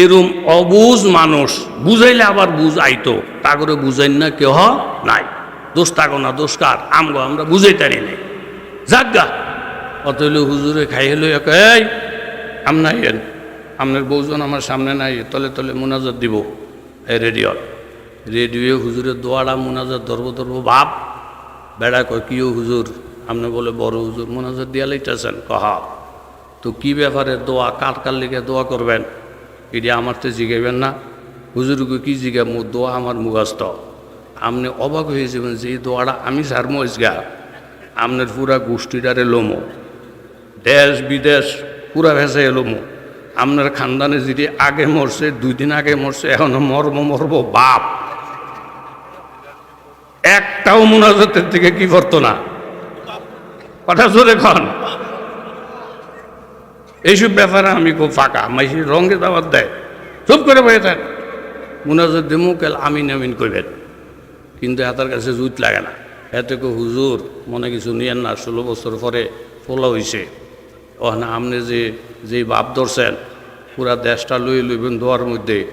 এরম অবুজ মানুষ, বুঝাইলে আবার বুঝ আইতো। তা করে বুঝাইন না, কেহ নাই। দোষ থাকো না, দোষ কার? আমগো আমরা বুঝাইতারি নাই। যাজ্ঞা অতইল হুজুরে খাই হলো এই আমনাই এন আপনার বউজন আমার সামনে নাই, তলে তলে মোনাজাত দিব। এই রেডিও। রেডিও হুজুরের দোয়াড়া মোনাজাত ধরবো ধরবো ভাব বেড়া কয় কিও হুজুর? আপনি বলে, বড় হুজুর, মোনাজাত দিয়া লাইতেছেন। কহা, তো কি ব্যাপারে দোয়া? কার কার লিগে দোয়া করবেন? এটি আমার তো জিগাইবেন না। হুজুরকে কি জিগা মো দোয়া আমার মুখস্থ। আপনি অবাক হয়ে যাবেন যে দোয়াটা আমি সার মজগা। আপনার পুরা গোষ্ঠীটারে লোমো। দেশ, বিদেশ পুরা ভেসে এলোমো আপনার খানদানে যেটি আগে মরছে, দুই দিন আগে মরছে, এখনও মর্ম মরব, বাপ। একটাও মোনাজাতের থেকে কি করতো না? কথা জোরে খন এইসব ব্যাপারে আমি খুব ফাঁকা। মাইসি রঙে দাবার দেয়। চুপ করে বয়ে থাক। মুনাজাত দিমু, কেল আমিন আমিন কইবেন। কিন্তু হাতার কাছে জুত লাগে না। এতে কো হুজুর, মনে কিছু নিয়েন না, ষোলো বছর পরে ফোলা হইছে। ও না আপনি যে যে বাপ ধরছেন, পুরা দেশটা লই লইবেন দোয়ার মধ্যে।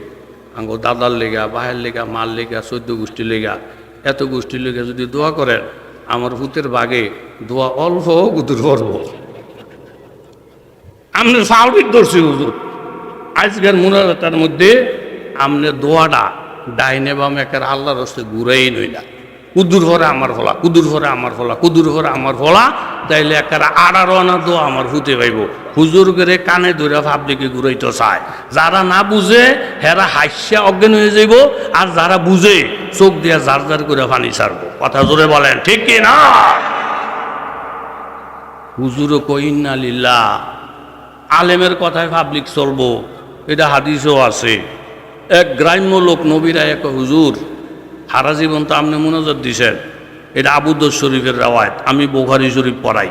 আঙ্গো দাদার লেগা বাহের লেগা, মার লেগা, চোদ্দ গোষ্ঠী লেগা। এত গোষ্ঠী লেগা যদি দোয়া করেন, আমার ভূতের বাগে দোয়া অল্প গুদুর করব আমনের ফাউরিক ধরছি হুজুর। আজকের মুনাজাতার মধ্যে আমনের দোয়াটা ডাইনে বামে একের আল্লাহ রস্তে ঘুরাই নইলা। কুদুর ভরে আমার ফলা, কুদুর ভরে আমার ফলা, কুদুর ভরে আমার ফলা, তাইলে একের আড়ারো আনা দোয়া আমার হুতে পাইব। হুজুর করে কানে ধরে ভাবলিকে ঘুরাইতে চায়। যারা না বুঝে, হেরা হাস্যা অজ্ঞান হয়ে যাইব, আর যারা বুঝে, চোখ দিয়া জার জার করে পানি ছাড়বো। কথা জোরে বলেন, ঠিক কি না হুজুরও কইন্না লিল্লা আলেমের কথায় পাবলিক চলবো, এটা হাদিসও আছে। এক গ্রাম্য লোক নবীরা এক হুজুর হারা জীবন তো আপনি মনোজত দিছেন। এটা আবুদর শরীফের রেওয়ায়ত, আমি বোখারি শরীফ পড়াই।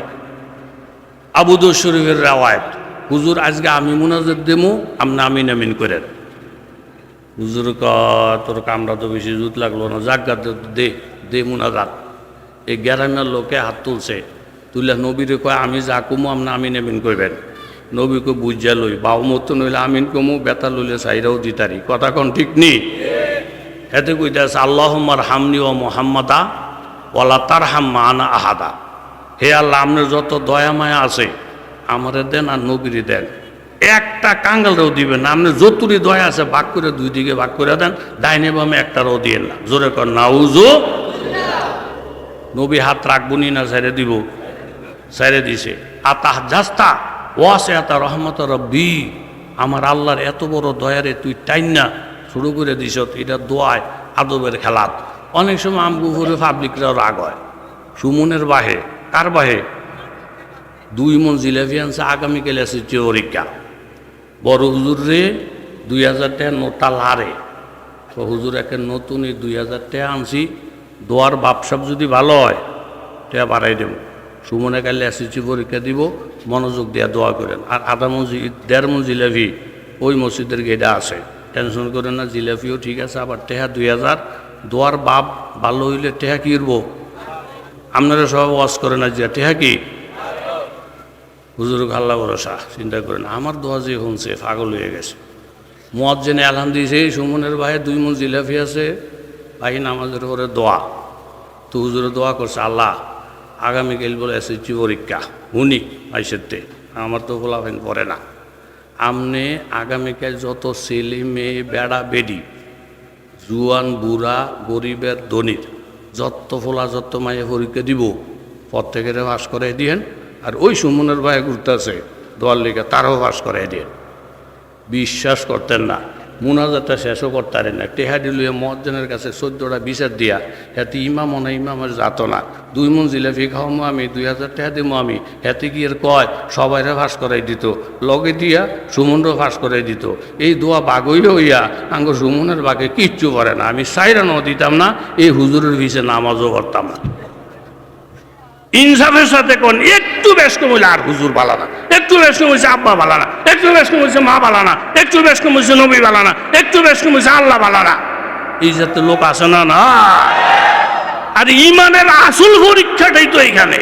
আবুদর শরীফের রেওয়ায়ত, হুজুর, আজকে আমি মোনাজত দেমু আপনি আমিন আমিন করেন। হুজুর ক তোর কামড়া তো বেশি জুত লাগল না জাগা দে দে মোনাজাত এই গ্রামের লোকে হাত তুলছে। তুলে নবীরে কয়, আমি যা কমু আপনি আমিন আমিন করবেন নবীকে বুঝা লই বাউ নইলে আমিন কমু বেতা লইলে সাইরাও দিতারি। কথা কোন ঠিক নি? হেতে কইতাছে আল্লাহ মার হামনি ও মোহাম্মদা ওলা তার হাম্মা আনা আহাদা। হে আল্লাহ, আপনার যত দয়া মায়া আছে, আমারে দেন আর নবীরে দেন। একটা কাঙ্গালরেও দিবেন না। আপনি যতুরি দয়া আছে, ভাগ করে দুই দিকে ভাগ করে দেন। ডাইনে বামে একটারও দিয়েন না। জোরে কর নাউজু নবী হাত রাখব নি ছেড়ে দিব? ছেড়ে দিছে। আর তাহ জাস্তা ওয়াসে এত রহমত রব্বি, আমার আল্লাহর এত বড় দয়ারে তুই টাইন না শুরু করে দিস, এটা দোয়ায় আদবের খেলাত। অনেক সময় আমগুফুরে পাবলিকরাও রাগ হয়। সুমনের বাহে, কার বাহে? দুই মন জিলাপি আনছে, আগামীকাল আছে পরীক্ষা। বড় হুজুর রে, দুই হাজার টাকা নোটা লারে। তো হুজুর একে নতুন এই দুই হাজার টাকা আনছি, দোয়ার বাপসাপ যদি ভালো হয় টাকা বাড়াই দেব। সুমনে কালে এসএসসি পরীক্ষা দিব, মনোযোগ দিয়া দোয়া করেন। আর আধা মন দেড় মন জিলাপি ওই মসজিদের গেডা আছে। টেনশন করেন না জিলাপিও ঠিক আছে, আবার টেহা দুই হাজার, দোয়ার বাপ ভালো হইলে টেহা কিনবো আপনারা সব ওয়াশ করে না যে টেহা কি? হুজুর আল্লাহ ভরসা, চিন্তা করেন, আমার দোয়া যে শুনছে পাগল হয়ে গেছে। মদ জেনে আলহাম দিয়েছে সুমনের ভাই দুই মন জিলাপি আছে, ভাই নামাজের পরে দোয়া। তো হুজুরে দোয়া করছে, আল্লাহ আগামীকাল বলে এসেছি পরীক্ষা হুনি, আইসেতে। আমার তো ফেন করে না। আমনে আগামীকাল যত ছেলে মেয়ে বেড়া বেডি, জুয়ান, বুড়া, গরিবের ধনির, যত ফোলা, যত মায়ে পরীক্ষা দিব, প্রত্যেকের বাস করে দিয়েন। আর ওই সুমনের ভাই ঘুরতেছে দোয়ার লিগে তারও বাস করে দিয়েন। বিশ্বাস করতেন না। মুনাজাতটা শেষও করতেন না। টেহাডি লুয়ে মজ্জনের কাছে চোদ্দোটা বিচার দিয়া, হেতে ইমাম মনে ইমামের যাত না। দুই মন জিলাপি খাওয়ামো আমি, দুই হাজার টাকা দিমো আমি। হেতে এর কয়? সবাইরে ফাঁস করাই দিত। লগে দিয়া সুমনরও ফাঁস করাই দিত। এই দোয়া বাগই হইয়া আঙ্গ সুমনের বাগে কিচ্ছু করে না। আমি সাইরানও দিতাম না, এই হুজুরের পিছিয়ে নামাজও করতাম না। ইনসাফের সাথে কোন একটু বেশ কম হইলে আর হুজুর বালা না। একটু বেশ কম হয়েছে আব্বা বালানা একটু বেশ কম হয়েছে মা বালানা একটু বেশ কম হয়েছে নবী বালানা একটু বেশ কম হয়েছে আল্লাহ বালানা এই জাতীয় লোক আছে না না। আর ইমানের আসল পরীক্ষাটাই তো এখানে।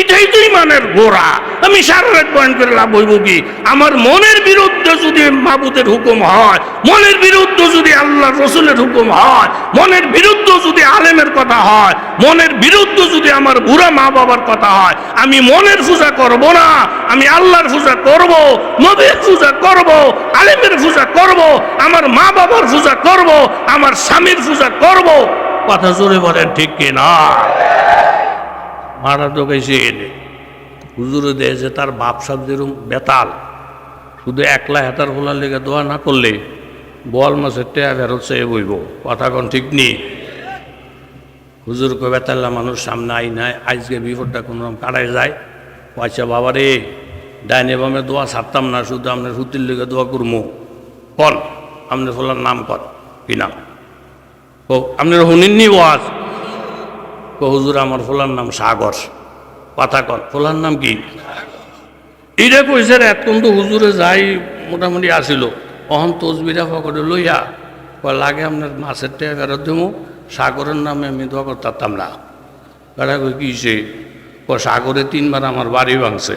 এটাই তো ইমানের গোড়া। আমি সারা বয়ান করে লাভ হইব কি? আমার মনের বিরুদ্ধে যদি মাবুদের হুকুম হয়, মনের বিরুদ্ধে যদি আল্লাহ রসুলের হুকুম হয়, মনের বিরুদ্ধে যদি আলেমের কথা হয়, মনের বিরুদ্ধে যদি আমার বুড়া মা বাবার কথা হয়, আমি মনের পূজা করব না। আমি আল্লাহর পূজা করব, নবীর পূজা করব, আলেমের পূজা করব, আমার মা বাবার পূজা করব, আমার স্বামীর পূজা করব। কথা জোরে বলেন ঠিক কিনা? মারা কেসে এনে। হুজুরে দেয় যে তার বাপ সাপ যেরকম বেতাল, শুধু একলা হেতার ফোলার লেগে দোয়া না করলে বল মাসের টেয়া ফেরত চেয়ে বইব, কথা কোন ঠিক নেই হুজুর কো বেতাল্লা মানুষ সামনে আই নাই, আজকে বিপদটা কোনো রকম কাটাই যায়? পয়সা বাবা রে ডাইনে বামে দোয়া ছাড়তাম না, শুধু আপনার হুতির লেগে দোয়া করব কন আপনার ফোলার নাম কন কি নাম? ও, আপনার শুনিননি ওয়াজ কো, হুজুর আমার ফোলার নাম সাগর। কথা কন, ফোলার নাম কি? এটা কইছে এতক্ষণ তো হুজুরে যাই মোটামুটি আসিল। অহন তসবিরা ফকরে লইয়া লাগে আপনার মাছের টেয়া ফেরত দেবো সাগরের নামে আমি দোয়া করতাম না। বেড়া কই ক সাগরে তিনবার আমার বাড়ি ভাঙছে।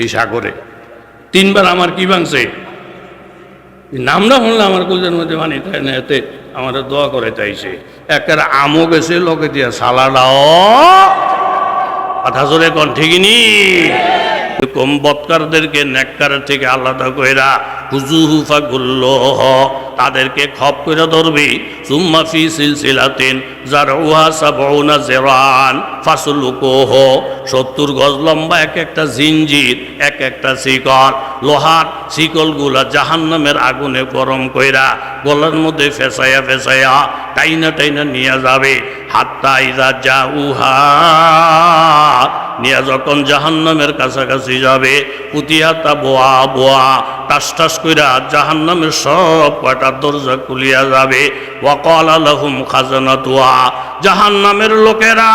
এই সাগরে তিনবার আমার কি ভাঙছে? নামটা শুনলে আমার কুলদের মধ্যে মানে তাই না এতে। আমার দোয়া করে চাইছে। একের আমও গেছে, লোকে দিয়া সালাডাও কথা জোরে কন ঠিকই কম বৎকারদেরকে নেককারের থেকে আলাদা কইরা হুজুহুফা গুল্ল তাদেরকে খপ করে ধরবি। সুম্মা ফি সিলসিলাতিন যার উহা সাবউনা জেরান ফাসলুকুহ সত্তর গজ লম্বা এক একটা জিঞ্জির এক একটা শিকল। লোহার শিকলগুলা জাহান্নামের আগুনে গরম কইরা গলার মধ্যে ফেসাইয়া ফেসাইয়া টাইনা টাইনা নিয়ে যাবে। হাত্তা ইদা যা উহা নিয়ে যখন জাহান্নামের কাছাকাছি যাবে পুতিয়াতা বোয়া বোয়া, টাস টাস কইরা জাহান্নামের সব কয়টা দরজা খুলিয়া যাবে। ওয়াকাল আলহুম খাজানা তুয়া জাহান্নামের লোকেরা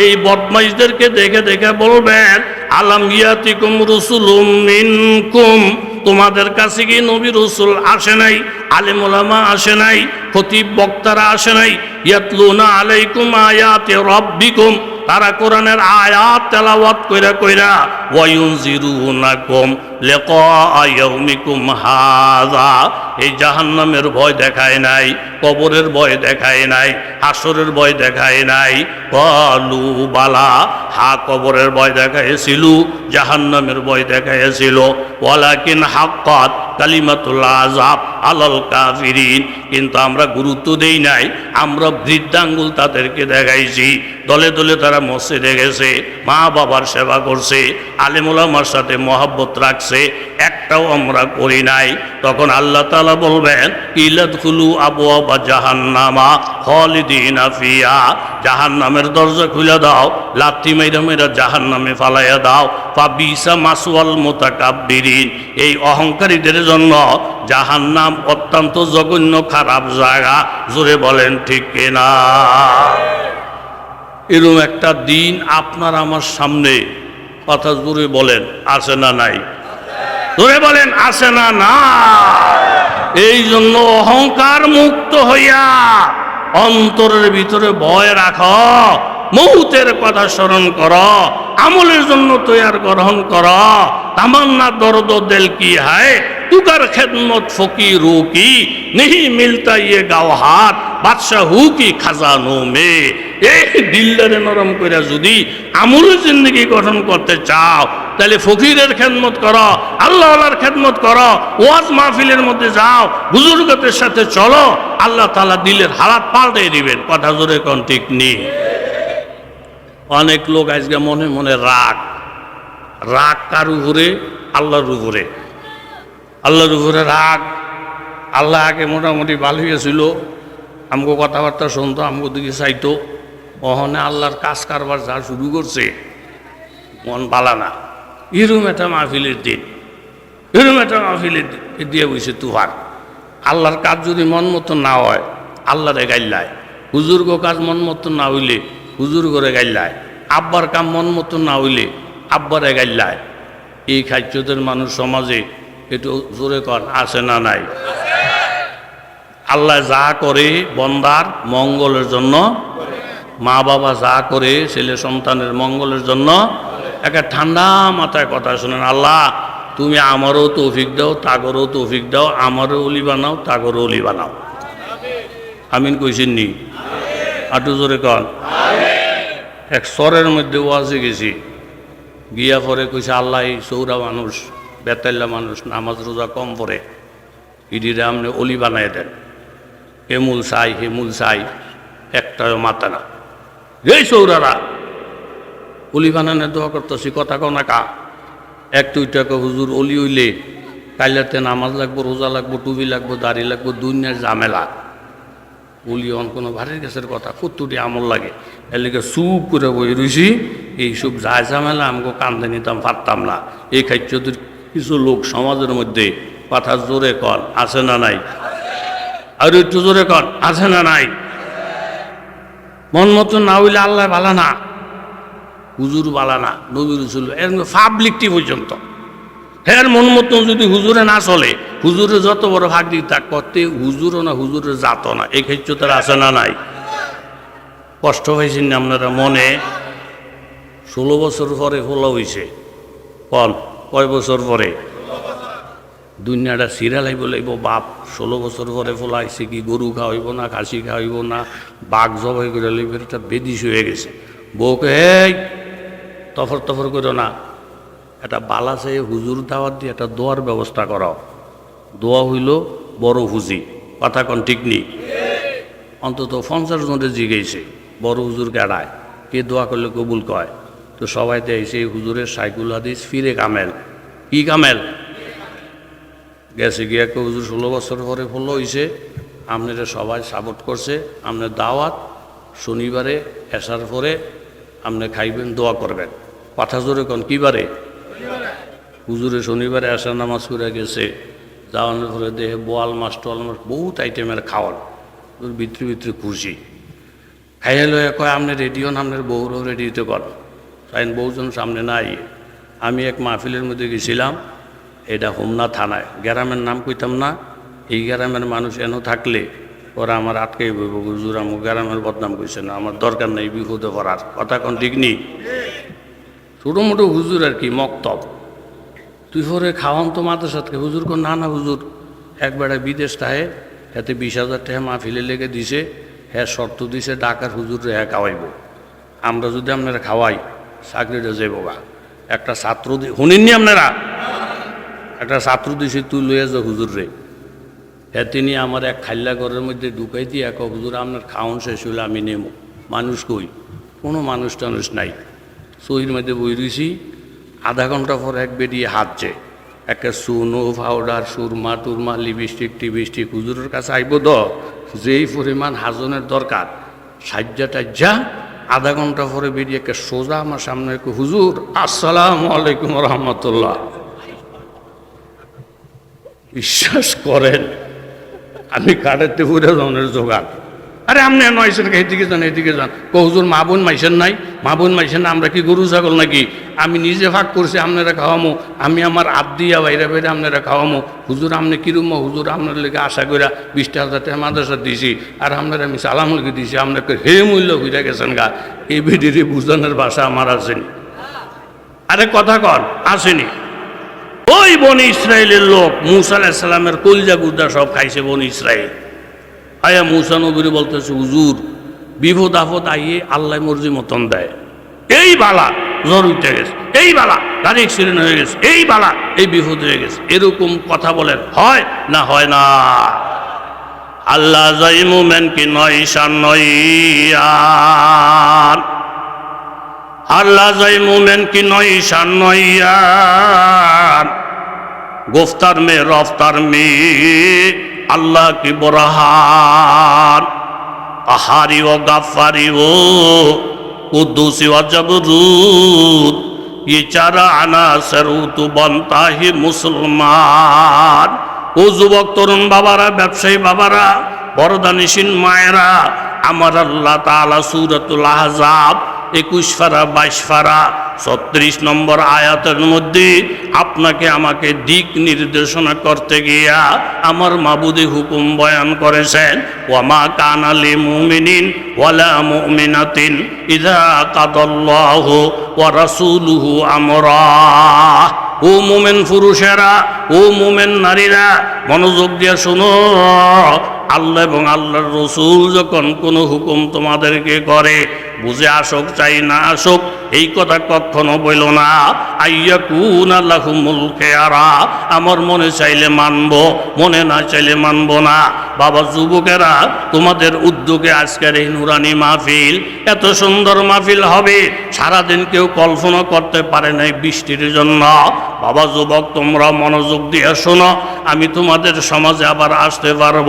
এই বদমাইশদেরকে দেখে দেখে বলবেন, আলাম ইয়াতিকুম রুসুলুম মিনকুম? তোমাদের কাছে কি নবী রসুল আসে নাই? আলেম ওলামা আসে নাই? খতিব বক্তারা আসে নাই? ইয়াতলুনা আলাইকুম আয়াতে রব্বিকুম। তারা কোরআনের আয়াত তেলাওয়াত কইরা কইরা ওয়ায়ুনজিরুনাকুম লিকা ইয়াউমিকুম হাযা এই জাহান্নামের ভয় দেখায় নাই, কবরের ভয় দেখায় নাই, হাসরের ভয় দেখায় নাই। কলু, বালা হা, কবরের ভয় দেখাইছিল জাহান্নামের ভয় দেখাইছিল ওয়ালাকিন হাক্কাত কালিমাতুল আযাব আলাল কাফিরিন। কিন্তু আমরা গুরুত্ব দেই নাই, আমরা বৃদ্ধাঙ্গুল তাদেরকে দেখাইছি। দলে দলে তারা মসজিদে গেছে, মা বাবার সেবা করছে আলেমুলামার সাথে মহাব্বত রাখছে, একটাও আমরা করি নাই। তখন আল্লাহ তালা বলবেন ইলাদ খুলু আবু আবা জাহান্নামা হলিদিন আফিয়া জাহান্নামের দরজা খুলে দাও, লাথি মেরা মেরা জাহান্নামে ফালাইয়া দাও। পাবিসা মাসুয়াল মোতাকাব্বিরিন। এই অহংকারীদের জন্য জাহান নাম অত্যন্ত জঘন্য খারাপ জায়গা। জোরে বলেন, ঠিক কিনা? এরকম একটা দিন আপনার আমার সামনে। কথা জোরে বলেন, আছে না নাই? জোরে বলেন, আছে না না এই জন্য অহংকার মুক্ত হইয়া অন্তরের ভিতরে ভয় রাখ, মৌতের কথা স্মরণ কর, আমলের জন্য তৈয়ার গ্রহণ কর। তামান্না দর্দ দেল কি হায়? তুকার খেদমত ফকিরু কি? নেহি মিলতা ইয়ে গাওহার বাদশাহ হু কি খাজানো মে এই দিল্লারে নরম করে যদি আমলের জিন্দগি গঠন করতে চাও তাহলে ফকিরের খেদমত করো আল্লাহর খেদমত করো, ওয়াজ মাহফিলের মধ্যে যাও, বুজুর্গদের সাথে চলো, আল্লাহ তালা দিলের হালাত পাল্টে দিবেন। কথা জোরে কোন ঠিক নেই অনেক লোক আজকে মনে মনে রাগ। রাগ কার উপরে? আল্লাহর উপরে। আল্লাহর উপরে রাগ। আল্লাহ আগে মোটামুটি ভালো হয়েছিল। আমগো কথাবার্তা শুনতো, আমগো দিকে চাইতো। অহনে আল্লাহর কাজ কারবার যা শুরু করছে, মন পালা না। এরম একটা মাহফিলের দিন। এরম একটা মাহফিলের দিয়ে বসে তুহার। আল্লাহর কাজ যদি মন মতো না হয়, আল্লাহরে গাইল্লায়। হুজুর্গ কাজ মন মতো না হইলে হুজুর করে গাইল্লায়। আব্বার কাম মন মতো না হইলে আব্বারে গাইল্লায়। এই খাদ্যদের মানুষ সমাজে একটু জোরে কর আছে না নাই? আল্লাহ যা করে বন্দার মঙ্গলের জন্য, মা বাবা যা করে ছেলে সন্তানের মঙ্গলের জন্য একটা ঠান্ডা মাথায় কথা শোনেন আল্লাহ তুমি আমারও তৌফিক দাও তাগরও তৌফিক দাও আমারও অলি বানাও তাগরও অলি বানাও। আমিন কইছেন নি? আটু জোরে কন। এক স্বরের মধ্যে ওয়াজে গেছি। গিয়া পরে কইছে আল্লাহ এই সৌরা মানুষ বেতাল্লা মানুষ নামাজ রোজা কম পড়ে। ইডিরে আপনি অলি বানাই দেন। এ মূল চাই হে মূল চাই একটাও মাতা না। এই সৌরারা অলি বানানোর দোয়া করতেছি, কথা কও না কা। এক দুই হুজুর অলি হইলে কাইলাতে নামাজ লাগবো, রোজা লাগবো টুবি লাগবো, দাড়ি লাগবো, দুনিয়ার ঝামেলা। অলি অন কোনো ভারী গাছের কথা কতটি আমল লাগে। এর লিগে চুপ করে বই রইছি, এইসব যায় ঝামেলা আমাকে কান্দে নিতাম, পারতাম না। এই খাদ্যদের কিছু লোক সমাজের মধ্যে, কথা জোরে কন, আছে না নাই? আর একটু জোরে কন, আছে না নাই? মন মতো না হইলে আল্লাহ বালা না। হুজুর বালা না নবীর রসুল এর পাবলিকটি পর্যন্ত। হ্যাঁ মন মতন যদি হুজুরে না চলে, হুজুরে যত বড় ভাগ দিক, তা করতে হুজুরও না হুজুরে জাত না। এই ক্ষেত্রে তার আছে না নাই? কষ্ট হয়েছেন না আপনারা মনে? ষোলো বছর পরে ফোলা হয়েছে কন? কয় বছর পরে? দুনিয়াটা সিরিয়ালাইব লাগব, বাপ। ষোলো বছর পরে ফোলাইছে কি, গরু খাওয়াইব না, খাসি খাওয়াইব না, বাঘ জবাই করে লাইব, এটা বেদিস হয়ে গেছে। বউকে তফর তফর করো না। একটা বালা চেয়ে হুজুর দাওয়াত দিয়ে একটা দোয়ার ব্যবস্থা করাও দোয়া হইল বড় হুজি। কথা কন ঠিক নেই অন্তত পঞ্চাশ জনের জিগেছে বড় হুজুর গাড়ায় কে দোয়া করলে কবুল কয়? তো সবাই এই হুজুরের সাইকুল হাদিস ফিরে কামেল। কি কামেল? গেছে গিয়ে একটা হুজুর, ষোলো বছর পরে ফলো হয়েছে আপনারা সবাই সাপোর্ট করছে। আপনার দাওয়াত শনিবারে, এসার পরে আপনি খাইবেন, দোয়া করবেন। কথা জোরে কন কী বারে? হুজুরে শনিবারে আসা নামাজ করে গেছে, যাওয়ানোর পরে দেহে বোয়াল মাছ টোয়াল মাছ, বহুত আইটেমের খাওয়ান ওর ভিতরে ভিতরে খুশি। খাইয়া লয়ে কয় আপনি রেডিও না আপনার বউরও রেডিতে কর সাইন বউজন সামনে নাই। আমি এক মাহফিলের মধ্যে গেছিলাম, এটা হোমনা থানায়। গ্রামের নাম কইতাম না, এই গ্রামের মানুষ এনো থাকলে ওরা আমার আটকে হুজুর আমার গ্রামের বদনাম কইছে না, আমার দরকার নেই বিপদে পড়ার কথা কোন, ঠিক নেই ছোটো মোটো হুজুর আর কি, মক্তব। তুই পরে খাওয়ান তো মাথার সাথে হুজুর কোন, না না, হুজুর একবারে বিদেশ তাহে, এতে বিশ হাজার টাকা মাহফিলে লেগে দিছে হ্যাঁ শর্ত দিছে, ডাকার হুজুর হ্যাঁ খাওয়াইব। আমরা যদি আপনারা খাওয়াই, চাকরিটা যাইব গা। একটা ছাত্র দি, শুনিননি আপনারা? একটা ছাত্র দিছে, তুই লইয়া যা হুজুর রে হ্যাঁ তিনি আমার এক খাল্লা ঘরের মধ্যে ঢুকাই দিয়ে এক, হুজুর, আপনার খাওয়ান শেষ হইলে আমি নেব মানুষ কই? কোনো মানুষ টানুষ নাই। সহির মধ্যে বই রইছি আধা ঘণ্টা পর এক বেরিয়ে হাঁটছে। একটা সুনো পাউডার সুরমা টুরমা লিপস্টিক টিপস্টিক হুজুরের কাছে আইব দ। যেই পরিমাণ হাজনের দরকার, সাজ্জা টাজ্জা, আধা ঘণ্টা পরে বেরিয়ে একটা সোজা আমার সামনে হুজুর, আসসালাম আলাইকুম রহমতুল্লাহ। বিশ্বাস করেন, আমি কাটাতে পুরে ধনের জোগাড়। আরে আপনি নয়ছেন এদিকে যান এদিকে যান। কহুজুর মা বোন মাইছেন নাই? মা বোন মাইছেন না আমরা কি গরু ছাগল নাকি? আমি নিজে ভাগ করছি আপনারা খাওয়ামো। আমি আমার আপ দিয়া বাইরে বাইরে আপনারা খাওয়ামো। হুজুর আপনি কিরম হুজুর আপনার লেগে আশা করে বিশটা হাজার টাকা মাদ্রাসা দিছি, আর আপনারা আমি সালাম লেগে দিছি আপনাকে হে মূল্য হইয়া গেছেন গা। এই ভিডিওটি বুঝানোর ভাষা আমার আসেনি। আরে কথা কর আসেনি। ওই বন ইসরায়েলের লোক, মুসা আলাহিসাল্লামের কলজা গুদ্দা সব খাইছে বন ইসরায়েল আয়া মুসা নবীরে বলতেছে, হুজুর বিপদ আপদ আইয়ে আল্লাহ মর্জি মতন দেয়। এই বালা জ্বর উঠে গেছে, এই বালা গাড়ি অ্যাক্সিডেন্ট হয়ে গেছে, এই বালা এই বিপদ হয়ে গেছে। এরকম কথা বলেন, হয় না হয় না? আল্লাহ যাই মুমেন কি নয়, ঈশান নয় আল্লাহ যাই মুমেন কি নয়, ঈশান নয় গোফতার মে রফতার মে আল্লাহ কি বরহান আহারি ও গাফারি ও কুদ্দুসি ও জবরুদ। ये চারা আনা সরুতু বনতা হি মুসলমান। ও যুবক, তরুণ বাবারা, ব্যবসায়ী বাবারা বরদানিসীন মায়েরা, আমার আল্লাহ তাআলা সূরাতুল আহজাব একুশ ফারা, বাইশ ফারা, ছত্রিশ নম্বর আয়াতের মধ্যে আপনাকে আমাকে দিক নির্দেশনা করতে গিয়া আমার মাবুদি হুকুম বয়ান করেছেন, ওয়ামা কানালি মুমিনিন ওয়ালা মুমিনাতিন ইদা কাদাল্লাহু ওয়া রাসূলুহু আমরা। ও মোমেন পুরুষেরা, ও মোমেন নারীরা, মনোযোগ দিয়ে শোনো। আল্লাহ এবং আল্লাহর রসুল যখন কোনো হুকুম তোমাদেরকে করে বুঝে আসুক চাই না আসুক এই কথা কখনো বইল না। আইয়া কুন আল্লাহ মুলকে আরা আমার মনে চাইলে মানব, মনে না চাইলে মানব না। বাবা যুবকেরা, তোমাদের উদ্যোগে আজকের এই নুরানি মাহফিল এত সুন্দর মাহফিল হবে। সারাদিন কেউ কল্পনা করতে পারে নাই বৃষ্টির জন্য। বাবা যুবক, তোমরা মনোযোগ দিয়ে শোনো। আমি তোমাদের সমাজে আবার আসতে পারব,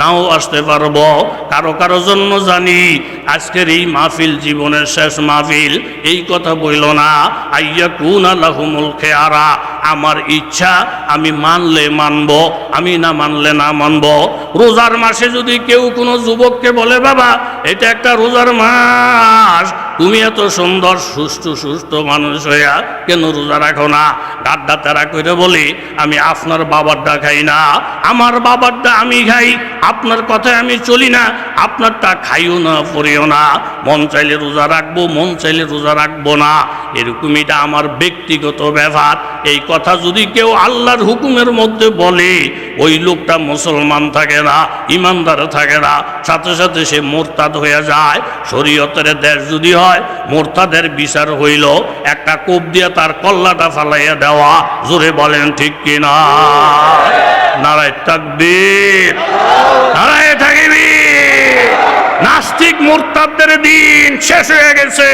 নাও আসতে পারব। কারও কারও জন্য জানি, আজকের এই মাহফিল জীবনের শেষ মাহফিল। এই কথা বইল না। আইয়া কুন আল্লাহুমুল খেয়ারা। আমার ইচ্ছা, আমি মানলে মানব, আমি না মানলে না মানব। রোজার মাসে যদি কেউ কোনো যুবককে বলে, বাবা, এটা একটা রোজার মাস। তুমি এত সুন্দর সুস্থ সুস্থ মানুষ হইয়া কেন রোজা রাখো না? গাড্ডা তারা করে বলি, আমি আপনার বাবারটা খাই না। আমার বাবারটা আমি খাই আপনার কথায় আমি চলি না, আপনারটা খাইও না, পড়িও না। মন চাইলে রোজা রাখব, মন চাইলে রোজা রাখব না। এরকম এটা আমার ব্যক্তিগত ব্যাপার এই কথা যদি কেউ আল্লাহর হুকুমের মধ্যে বলে, ওই লোকটা মুসলমান থাকে না, ইমানদার থাকে না, সাথে সাথে সে মোরতাদ হয়ে যায়। শরীয়তের দেশ যদি হয়, মোরতাদের বিচার হইল, একটা কোপ দিয়ে তার কল্লাটা ফালাইয়া দেওয়া। জোরে বলেন, ঠিক কিনা? নারায় তাকবীর। নারায় থাকবীর নাস্তিক মোরতাদের দিন শেষ হয়ে গেছে।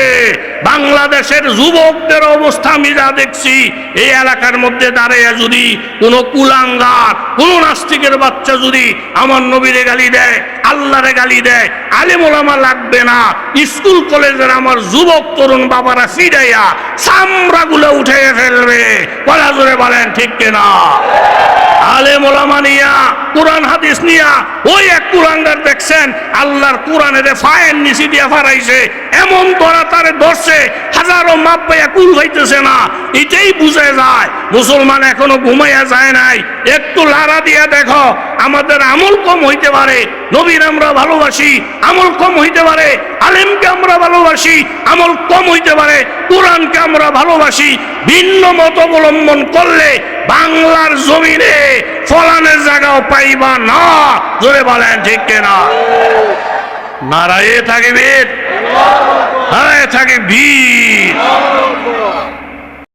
বাংলাদেশের যুবকদের অবস্থা আমি যা দেখছি, এই এলাকার মধ্যে দাঁড়িয়ে যদি কোনো কুলাঙ্গার, কোনো নাস্তিকের বাচ্চা যদি আমার নবীরে গালি দেয় আল্লাহরে গালি দেয়। আলেমোলামা লাগবে না। স্কুল, কলেজের আমার যুবক, তরুণ বাবারা ফিরাইয়া চামড়াগুলো উঠে ফেলবে। বলা জোরে বলেন, ঠিক কিনা? আলেম ওলামা নিয়া, কোরআন, হাদিস নিয়া, ওই এক কুরাঙ্গার দেখছেন, আল্লাহর কোরআনের ফায়ের নিচি দিয়া ফারাইছে এমন ধরা তারে ধরছে হাজারো মাপ পাইয়া কুল হইতেছে না। এটাই বুঝে যায়, মুসলমান এখনও ঘুমাইয়া যায় নাই। একটু লারা দিয়া দেখো, আমাদের আমল কম হইতে পারে, নবীর আমরা ভালোবাসি, আমল কম হইতে পারে, আলেমকে আমরা ভালোবাসি, আমল কম হইতে পারে, কোরআনকে আমরা ভালোবাসি। ভিন্ন মত অবলম্বন করলে বাংলার জমিনে ফলানের জায়গাও পাইবা না। জোরে বলেন, ঠিক কিনা? নারায়ে থাকে বীর নারায়ে থাকে বীর।